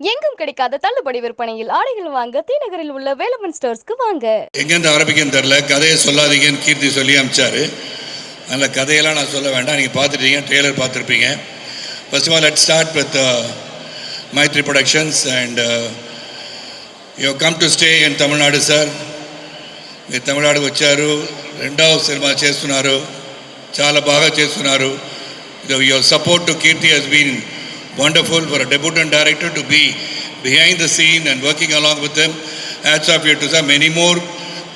எங்கும் கிடைக்காத தள்ளுபடி விற்பனையில் ஆடைகள் வாங்க தீநகரில் உள்ள வேலமன் ஸ்டோர்ஸ்க்கு வாங்க. எங்கேருந்து ஆரம்பிக்கன்னு தெரில கதையை சொல்லாதீங்கன்னு கீர்த்தி சொல்லி அமிச்சாரு. அந்த கதையெல்லாம் நான் சொல்ல வேண்டாம். நீங்கள் பார்த்துட்டீங்க ட்ரெய்லர் பார்த்துருப்பீங்க. First of all let start with Maitri productions and you come to stay in Tamil Nadu sir మీరు తమిళనాడు వచ్చారు. రెండవ సినిమా చేస్తున్నారు. చాలా బాగా చేస్తున్నారు. Your support to Keerthi has been wonderful for a debutant director to be behind the scene and working along with them. Hats off here to sir. Many more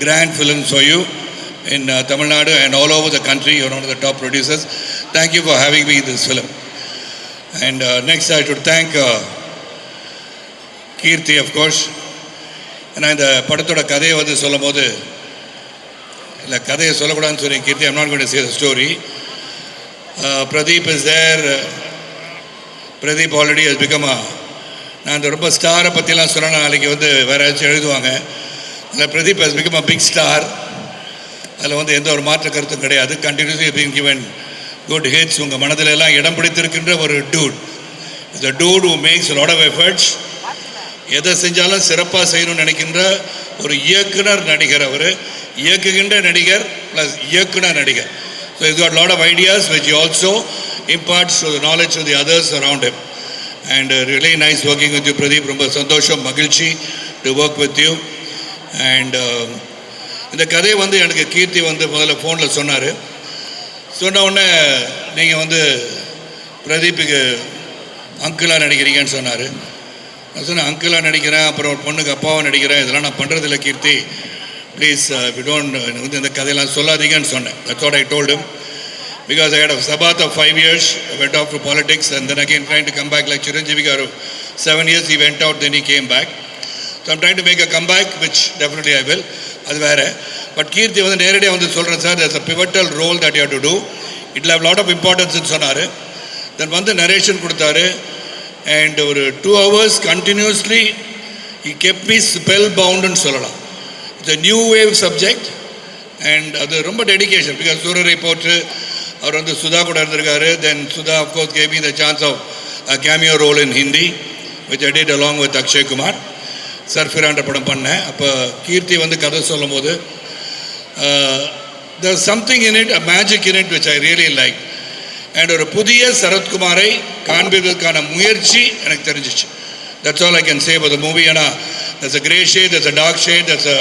grand films for you in uh, Tamil Nadu and all over the country. You're one of the top producers. Thank you for having me in this film. And uh, next, I should thank uh, Keerthi of course ஏன்னா இந்த படத்தோட கதையை வந்து சொல்லும் போது இல்லை கதையை சொல்லக்கூடாதுன்னு சொல்லி Keerthi I'm not going see the story Pradeep is there Pradeep already has become a நான் இந்த ரொம்ப ஸ்டாரை பற்றிலாம் சொன்னா நாளைக்கு வந்து வேறு ஏதாச்சும் எழுதுவாங்க. அதில் Pradeep has become a big star அதில் வந்து எந்த ஒரு மாற்று கருத்தும் கிடையாது. Continuously being given good hits உங்கள் மனதில் எல்லாம் இடம் பிடித்திருக்கின்ற ஒரு டூட் இந்த dude who makes lot of efforts எதை செஞ்சாலும் சிறப்பாக செய்யணும்னு நினைக்கின்ற ஒரு இயக்குனர் நடிகர் அவர். இயக்குகின்ற நடிகர் ப்ளஸ் இயக்குனர் நடிகர். ஸோ இது got lot of ideas which also imparts to the knowledge of the others around him. And uh, really nice working with you Pradeep ரொம்ப சந்தோஷம் மகிழ்ச்சி to work with you and இந்த கதையை வந்து எனக்கு கீர்த்தி வந்து முதல்ல ஃபோனில் சொன்னார். சொன்ன உடனே நீங்கள் வந்து பிரதீப்புக்கு அங்கிளாக நடிக்கிறீங்கன்னு சொன்னார். நான் சொன்னேன் அங்கிளாக நடிக்கிறேன் அப்புறம் ஒரு பொண்ணுக்கு அப்பாவாக நடிக்கிறேன் இதெல்லாம் நான் பண்ணுறதில்ல கீர்த்தி. ப்ளீஸ் வி டோன்ட் வந்து இந்த கதையெல்லாம் சொல்லாதீங்கன்னு சொன்னேன். That's what I told because I had a sabbath of five years, I went off to politics and then again trying to come back like Chiranjeevi Garu. Seven years he went out, then he came back. So I'm trying to make a comeback, which definitely I will. அது வேற but கீர்த்தி வந்து நேரடியாக வந்து சொல்கிறேன் sir there's a pivotal role that you have to do. It will have lot சொன்னார் then வந்து narration கொடுத்தாரு and ஒரு டூ ஹவர்ஸ் கண்டினியூஸ்லி இ கெப் மீ ஸ்பெல் பவுண்டுன்னு சொல்லலாம் it's a new wave subject and அது ரொம்ப டெடிக்கேஷன் பிகாஸ் சூரரை போட்டு அவர் வந்து சுதா கூட இருந்திருக்காரு. Then Sudha of course gave me the chance of cameo role in Hindi with I along with Akshay Kumar சர்ஃபிரான்ற படம் பண்ணேன். அப்போ கீர்த்தி வந்து கதை சொல்லும் போது the something in it a magic in it which I really like and ஒரு புதிய சரத்குமாரை காண்பதற்கான முயற்சி எனக்கு தெரிஞ்சிச்சு. That's all I can save the movie ஏன்னா that's a grey shade that's a dark shade that's a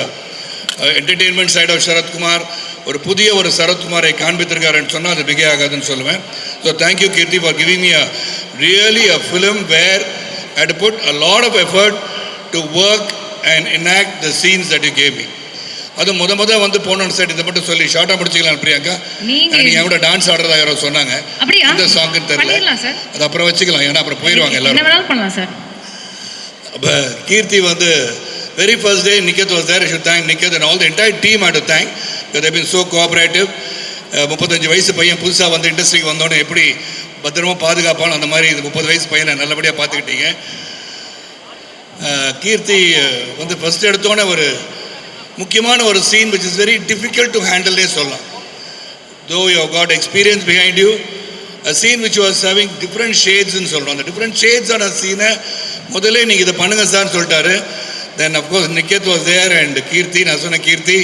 entertainment side of Sarathkumar ஒரு புதிய ஒரு சரத்குமாரை காண்பித்திருக்காருன்னு சொன்னால் அது மிகையாகாதுன்னு சொல்லுவேன். So thank you Keerthi for giving me a really a film where I put a lot of effort to work and enact the scenes that you gave me அது முத முத வந்து போனோன்னு சார் இதை மட்டும் சொல்லி ஷார்ட்டாக முடிச்சுக்கலாம் பிரியாக்கா நீங்க எனக்கு என் கூட டான்ஸ் ஆடுறதா யாரோ சொன்னாங்க. இந்த சாங்குன்னு தெரியல. அது அப்புறம் வச்சுக்கலாம். ஏன்னா அப்புறம் போயிடுவாங்க என்ன எல்லாரும். அப்போ கீர்த்தி வந்து very first day Niketh was there should thank Niketh and all the entire team had to thank they been so cooperative முப்பத்தஞ்சு வயசு பையன் புதுசாக வந்து இண்டஸ்ட்ரிக்கு வந்தோடனே எப்படி பத்திரமா பாதுகாப்பான அந்த மாதிரி இது முப்பது வயசு பையனை நல்லபடியாக பார்த்துக்கிட்டீங்க? Uh, கீர்த்தி uh, வந்து ஃபஸ்ட் எடுத்தோன்னே ஒரு முக்கியமான ஒரு scene which is very difficult to ஹேண்டில்னே சொல்லலாம். Though you got experience behind you a scene which was having different shades சொல்கிறோம் அந்த டிஃப்ரெண்ட் ஷேட்ஸான சீனை முதல்ல நீங்கள் இதை பண்ணுங்க சார்னு சொல்லிட்டாரு. Then of course Niketh was there and Keerthi நான் சொன்ன கீர்த்தி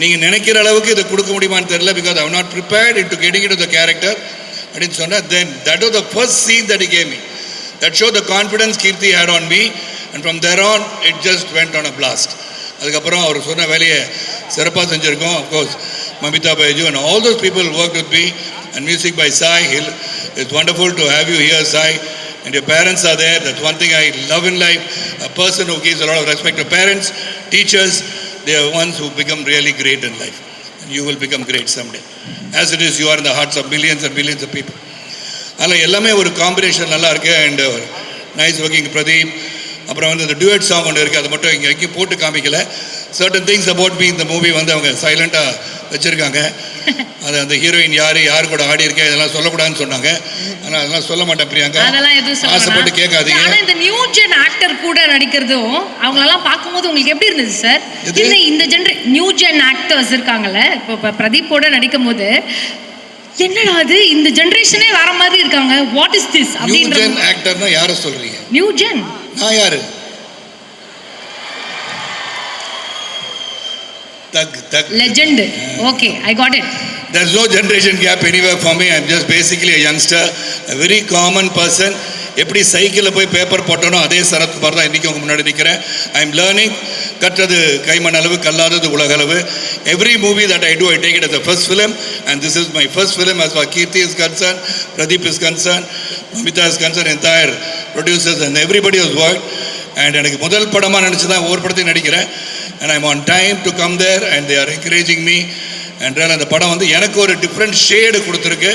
நீங்கள் நினைக்கிற அளவுக்கு இதை கொடுக்க முடியுமான்னு தெரியல because I not prepared in to getting it the character அப்படின்னு சொன்னால் then that was the first scene that came me that show the confidence Keerthi had on me and from there on it just went on a blast அதுக்கப்புறம் அவர் சொன்ன வேலையை சிறப்பாக செஞ்சுருக்கோம். Of course Mamitha Baiju and all those people work with me and music by Sai hill it's wonderful to have you here Sai and your parents are there. That's one thing I love in life. A person who gives a lot of respect to parents, teachers, they are ones who become really great in life. And you will become great someday. As it is, you are in the hearts of millions and millions of people. அதில் எல்லாமே ஒரு combination நல்லா இருக்குது and nice working Pradeep அப்புறம் வந்து அந்த duet song ஒன்று இருக்குது அதை மட்டும் இங்கே எங்கேயும் போட்டு காமிக்கலை சர்டன் திங்ஸ் அபவுட் மீ இந்த மூவி வந்து அவங்க சைலண்ட்டாக வச்சுருக்காங்க. அது அந்த ஹீரோயின் யார் யார் கூட ஆடி இருக்கேன் இதெல்லாம் சொல்லக்கூடாதுன்னு சொன்னாங்க. ஆனால் அதெல்லாம் சொல்ல மாட்டேன் பிரியாங்கா. அதெல்லாம் எதுவும் ஆசைப்பட்டு. கேட்காதீங்க. ஆனா இந்த நியூ ஜென் ஆக்டர் கூட நடிக்கிறதும் அவங்களெல்லாம் பார்க்கும்போது உங்களுக்கு எப்படி இருந்தது சார் எது? இந்த ஜென்ர நியூ ஜென் ஆக்டர்ஸ் இருக்காங்கல்ல இப்போ இப்போ பிரதீப் கூட நடிக்கும் போது என்னடா அது இந்த ஜெனரேஷனே வேற மாதிரி இருக்காங்க வாட் இஸ் திஸ் அப்படின்ற ஆக்டர்னா யாரை சொல்றீங்க? நியூ ஜென் நான் யாரு? தக் தக். Legend okay I got it There's no generation gap anywhere for me. I'm just basically a youngster, a very common person. எப்படி சைக்கிளில் போய் பேப்பர் போட்டனோ அதே சரத் மாதிரி தான் இன்றைக்கி உங்க முன்னாடி நிற்கிறேன் ஐ எம் லேர்னிங் கற்றது கைமண் அளவு கல்லாதது உலக அளவு. Every movie that I do I take it as first film and this is my first film as far Keerthy is concern Pradeep is concern Mamitha is concern entire producers and everybody was work and எனக்கு முதல் படமாக நினச்சி தான் ஒவ்வொரு படத்தையும் நடிக்கிறேன். And I'm on time to come there and they are encouraging me என்றால் அந்த படம் வந்து எனக்கு ஒரு டிஃப்ரெண்ட் ஷேடு கொடுத்துருக்கு.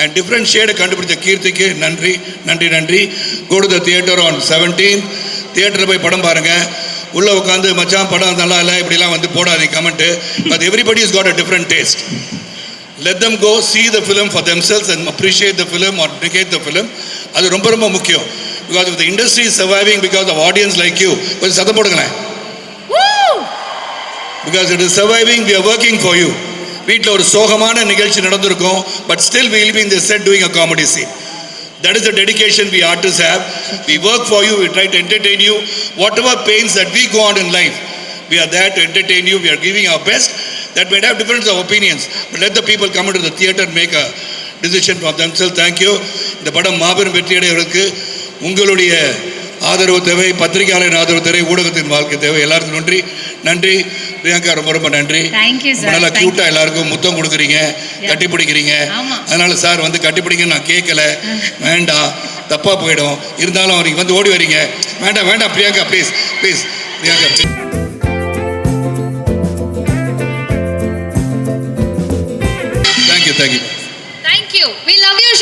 அண்ட் டிஃப்ரெண்ட் ஷேடு கண்டுபிடிச்ச கீர்த்திக்கு நன்றி நன்றி நன்றி. Go to the theatre on seventeen தியேட்டரில் போய் படம் பாருங்கள் உள்ளே உட்காந்து மச்சான் படம் நல்லா இல்லை இப்படிலாம் வந்து போடாதீங்க comment but everybody is got a different taste let go see the film film for themselves and appreciate the film or decade the film அது ரொம்ப ரொம்ப முக்கியம். Because if the industry because surviving audience like audience கொஞ்சம் சத்தம் போடுங்களேன். Because it is surviving we are working for you வீட்டில் ஒரு சோகமான நிகழ்ச்சி நடந்திருக்கும் but still will be in the set doing a comedy scene That is the dedication we artists have. We work for you, we try to entertain you. Whatever pains that we go on in life, we are there to entertain you, we are giving our best. That may have difference of opinions, but let the people come into the theater and make a decision for themselves. Thank you. இந்த படம் மாபெரும் வெற்றியடைவதற்கு உங்களுடைய ஆதரவு தேவை பத்திரிகையாளரின் ஆதரவு தேவை ஊடகத்தின் வாழ்க்கை தேவை எல்லாருக்கும் நன்றி நன்றி பிரியங்கா ரொம்ப ரொம்ப நன்றி. நல்லா கியூட்டா எல்லாருக்கும் முத்தம் கொடுக்குறீங்க கட்டி பிடிக்கிறீங்க. ஆமா. அதனால சார் வந்து கட்டி பிடிங்கன்னு நான் கேட்கல வேண்டாம் தப்பா போயிடும். இருந்தாலும் அவருக்கு வந்து ஓடி வரீங்க. வேண்டாம் வேண்டாம் Priyanka please please Priyanka please. Thank you, thank you. Thank you we love you